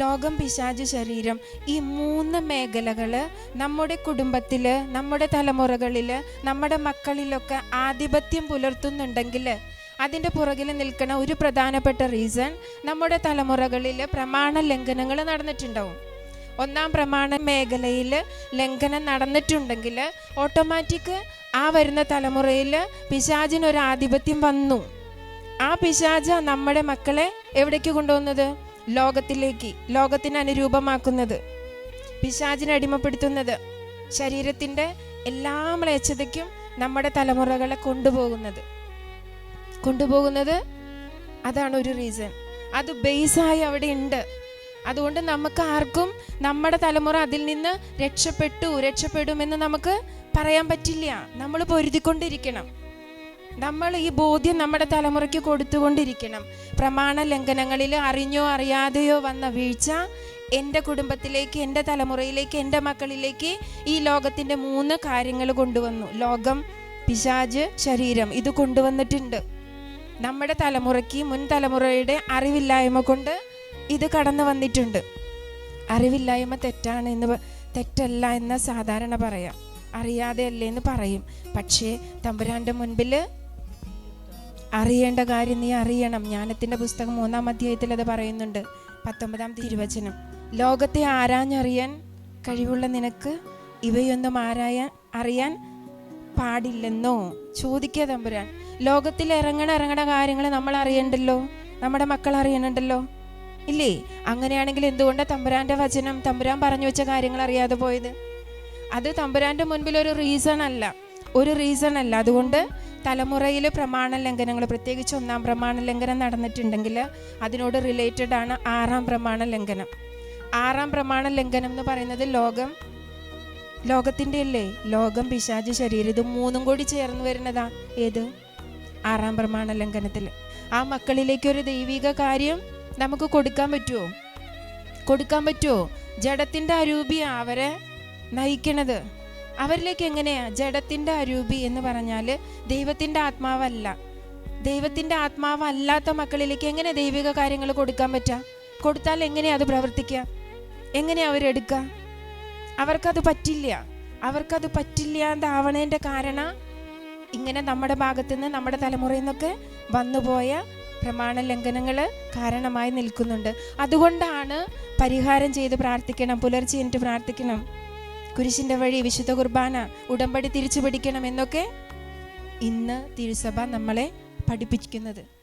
ലോകം പിശാജ് ശരീരം ഈ മൂന്ന് മേഖലകൾ നമ്മുടെ കുടുംബത്തിൽ നമ്മുടെ തലമുറകളിൽ നമ്മുടെ മക്കളിലൊക്കെ ആധിപത്യം പുലർത്തുന്നുണ്ടെങ്കിൽ അതിന്റെ പുറകിൽ നിൽക്കുന്ന ഒരു പ്രധാനപ്പെട്ട റീസൺ നമ്മുടെ തലമുറകളിൽ പ്രമാണ ലംഘനങ്ങൾ നടന്നിട്ടുണ്ടാവും. ഒന്നാം പ്രമാണ മേഖലയിൽ ലംഘനം നടന്നിട്ടുണ്ടെങ്കിൽ ഓട്ടോമാറ്റിക് ആ വരുന്ന തലമുറയിൽ പിശാചിനൊരു ആധിപത്യം വന്നു. ആ പിശാജ നമ്മുടെ മക്കളെ എവിടേക്ക് കൊണ്ടുപോകുന്നത് ലോകത്തിലേക്ക് ലോകത്തിന് അനുരൂപമാക്കുന്നത്. പിശാചിനെ അടിമപ്പെടുത്തുന്നത് ശരീരത്തിന്റെ എല്ലാ മ്ലേച്ഛതയ്ക്കും നമ്മുടെ തലമുറകളെ കൊണ്ടുപോകുന്നത്. കൊണ്ടുപോകുന്നത് അതാണ് ഒരു റീസൺ അത് ബേസായി അവിടെ ഉണ്ട്. അതുകൊണ്ട് നമുക്ക് ആർക്കും നമ്മുടെ തലമുറ അതിൽ നിന്ന് രക്ഷപ്പെട്ടു രക്ഷപ്പെടുമെന്ന് നമുക്ക് പറയാൻ പറ്റില്ല. നമ്മൾ പൊരുതിക്കൊണ്ടിരിക്കണം. നമ്മൾ ഈ ബോധ്യം നമ്മുടെ തലമുറയ്ക്ക് കൊടുത്തുകൊണ്ടിരിക്കണം. പ്രമാണ ലംഘനങ്ങളിൽ അറിഞ്ഞോ അറിയാതെയോ വന്ന വീഴ്ച എന്റെ കുടുംബത്തിലേക്ക് എന്റെ തലമുറയിലേക്ക് എന്റെ മക്കളിലേക്ക് ഈ ലോകത്തിന്റെ മൂന്ന് കാര്യങ്ങൾ കൊണ്ടുവന്നു. ലോകം പിശാജ് ശരീരം ഇത് കൊണ്ടുവന്നിട്ടുണ്ട്. നമ്മുടെ തലമുറയ്ക്ക് മുൻ തലമുറയുടെ അറിവില്ലായ്മ കൊണ്ട് ഇത് കടന്നു വന്നിട്ടുണ്ട്. അറിവില്ലായ്മ തെറ്റാണ് എന്ന് തെറ്റല്ല എന്ന് സാധാരണ പറയാം. അറിയാതെ അല്ലേ എന്ന് പറയും. പക്ഷേ തമ്പുരാന്റെ മുൻപിൽ അറിയേണ്ട കാര്യം നീ അറിയണം. ജ്ഞാനത്തിന്റെ പുസ്തകം മൂന്നാം അധ്യായത്തിൽ അത് പറയുന്നുണ്ട്. പത്തൊമ്പതാം തിരുവചനം ലോകത്തെ ആരാഞ്ഞറിയാൻ കഴിവുള്ള നിനക്ക് ഇവയൊന്നും ആരായാൻ അറിയാൻ പാടില്ലെന്നോ? ചോദിക്കുക തമ്പുരാൻ. ലോകത്തിൽ ഇറങ്ങണ ഇറങ്ങണ കാര്യങ്ങൾ നമ്മൾ അറിയണ്ടല്ലോ? നമ്മുടെ മക്കൾ അറിയണുണ്ടല്ലോ? ഇല്ലേ? അങ്ങനെയാണെങ്കിൽ എന്തുകൊണ്ടാണ് തമ്പുരാന്റെ വചനം തമ്പുരാൻ പറഞ്ഞു വെച്ച കാര്യങ്ങൾ അറിയാതെ പോയത്? അത് തമ്പുരാന്റെ മുൻപിൽ ഒരു റീസൺ അല്ല. ഒരു റീസൺ അല്ല. അതുകൊണ്ട് തലമുറയിൽ പ്രമാണ ലംഘനങ്ങൾ പ്രത്യേകിച്ച് ഒന്നാം പ്രമാണ ലംഘനം നടന്നിട്ടുണ്ടെങ്കിൽ അതിനോട് റിലേറ്റഡ് ആണ് ആറാം പ്രമാണ ലംഘനം. ആറാം പ്രമാണ ലംഘനം എന്ന് പറയുന്നത് ലോകം ലോകത്തിന്റെ അല്ലേ? ലോകം പിശാജ് ശരീരം ഇത് മൂന്നും കൂടി ചേർന്ന് വരുന്നതാ. ഏത്? ആറാം പ്രമാണ ലംഘനത്തിൽ. ആ മക്കളിലേക്ക് ഒരു ദൈവിക കാര്യം നമുക്ക് കൊടുക്കാൻ പറ്റുമോ കൊടുക്കാൻ പറ്റുമോ ജഡത്തിന്റെ അരൂപിയാണ് അവരെ നയിക്കണത്. അവരിലേക്ക് എങ്ങനെയാ ജഡത്തിന്റെ അരൂപി എന്ന് പറഞ്ഞാൽ ദൈവത്തിന്റെ ആത്മാവല്ല. ദൈവത്തിന്റെ ആത്മാവല്ലാത്ത മക്കളിലേക്ക് എങ്ങനെ ദൈവിക കാര്യങ്ങൾ കൊടുക്കാൻ പറ്റുക? കൊടുത്താൽ എങ്ങനെയാ അത് പ്രവർത്തിക്കുക? എങ്ങനെയാ അവരെടുക്കുക അവർക്കത് പറ്റില്ല. അവർക്കത് പറ്റില്ല എന്താവണേന്റെ കാരണം ഇങ്ങനെ നമ്മുടെ ഭാഗത്തു നിന്ന് നമ്മുടെ തലമുറയിൽ നിന്നൊക്കെ വന്നുപോയ പ്രമാണ ലംഘനങ്ങൾ കാരണമായി നിൽക്കുന്നുണ്ട്. അതുകൊണ്ടാണ് പരിഹാരം ചെയ്ത് പ്രാർത്ഥിക്കണം പുലർച്ചെ എന്നിട്ട് പ്രാർത്ഥിക്കണം. കുരിശിന്റെ വഴി വിശുദ്ധ കുർബാന ഉടമ്പടി തിരിച്ചു പിടിക്കണം എന്നൊക്കെ ഇന്ന് തിരുസഭ നമ്മളെ പഠിപ്പിക്കുന്നത്.